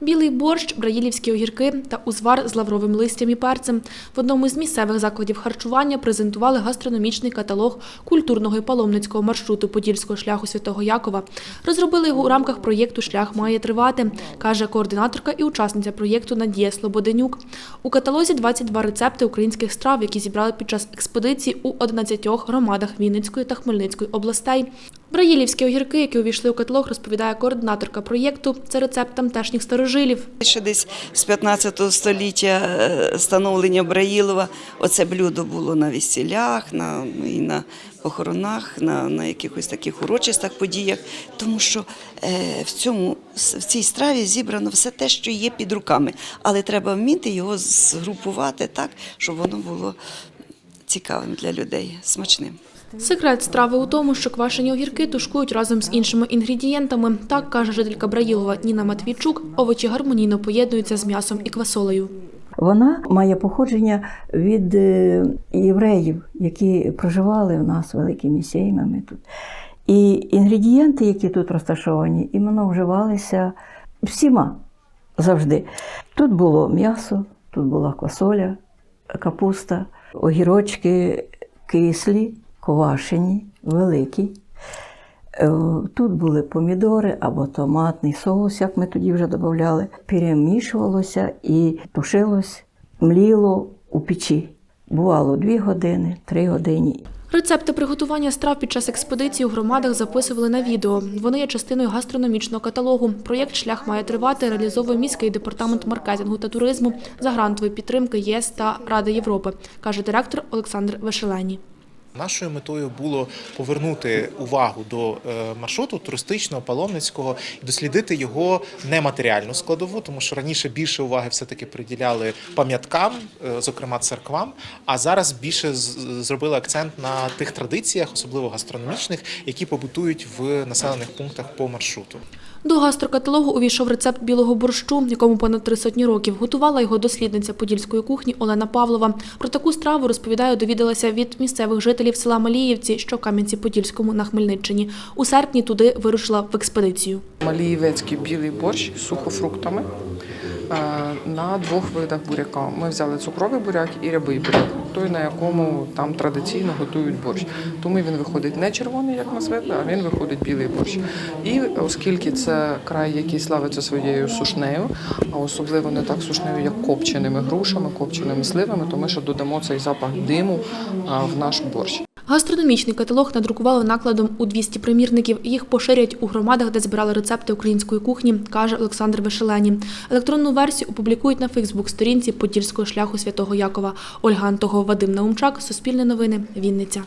Білий борщ, браїлівські огірки та узвар з лавровим листям і перцем. В одному з місцевих закладів харчування презентували гастрономічний каталог культурного і паломницького маршруту Подільського шляху Святого Якова. Розробили його у рамках проєкту Шлях має тривати, каже координаторка і учасниця проєкту Надія Слободенюк. У каталозі 22 рецепти українських страв, які зібрали під час експедиції у 11 громадах Вінницької та Хмельницької областей. Браїлівські огірки, які увійшли у каталог, розповідає координаторка проєкту. Це рецепт тамтешніх старожилів. Ще десь з 15 століття е, становлення Браїлова оце блюдо було на весілях, на, і на похоронах, на, на якихось таких урочистих подіях, тому що е, в, цьому, в цій страві зібрано все те, що є під руками, але треба вміти його згрупувати так, щоб воно було цікавим для людей, смачним. Секрет страви у тому, що квашені огірки тушкують разом з іншими інгредієнтами. Так каже жителька Браїлова Ніна Матвійчук, овочі гармонійно поєднуються з м'ясом і квасолею. Вона має походження від е, євреїв, які проживали в нас великими сім'ями тут. І інгредієнти, які тут розташовані, іменно вживалися всіма завжди. Тут було м'ясо, тут була квасоля, капуста, огірочки кислі, квашені, великі. Е, Тут були помідори або томатний соус, як ми тоді вже додавали. Перемішувалося і тушилось, мліло у печі. Бувало 2 години, 3 години. Рецепти приготування страв під час експедиції у громадах записували на відео. Вони є частиною гастрономічного каталогу. Проєкт Шлях має тривати реалізовує міський департамент маркетингу та туризму за грантової підтримки ЄС та Ради Європи, каже директор Олександр Вешелені. Нашою метою було повернути увагу до е, маршруту туристичного, паломницького дослідити його нематеріальну складову, тому що раніше більше уваги все-таки приділяли пам'яткам, е, зокрема церквам. А зараз більше зробили акцент на тих традиціях, особливо гастрономічних, які побутують в населених пунктах по маршруту. До гастрокаталогу увійшов рецепт білого борщу, якому понад три сотні років. Готувала його дослідниця подільської кухні Олена Павлова. Про таку страву розповідає, довідалася від місцевих жителів села Маліївці, що Кам'янці-Подільському на Хмельниччині. У серпні туди вирушила в експедицію. Малієвецький білий борщ з сухофруктами на двох видах буряка. Ми взяли цукровий буряк і рябий буряк, той, на якому там традиційно готують борщ. Тому він виходить не червоний, як ми звикли, а він виходить білий борщ. І оскільки це край, який славиться своєю сушнею, а особливо не так сушнею, як копченими грушами, копченими сливами, то ми ще додамо цей запах диму в наш борщ. Гастрономічний каталог надрукували накладом у 200 примірників. Їх поширять у громадах, де збирали рецепти української кухні, каже Олександр Вишелені. Електронну версію опублікують на Фейсбук-сторінці Подільського шляху Святого Якова. Ольга Антогова, Вадим Наумчак, Суспільне новини, Вінниця.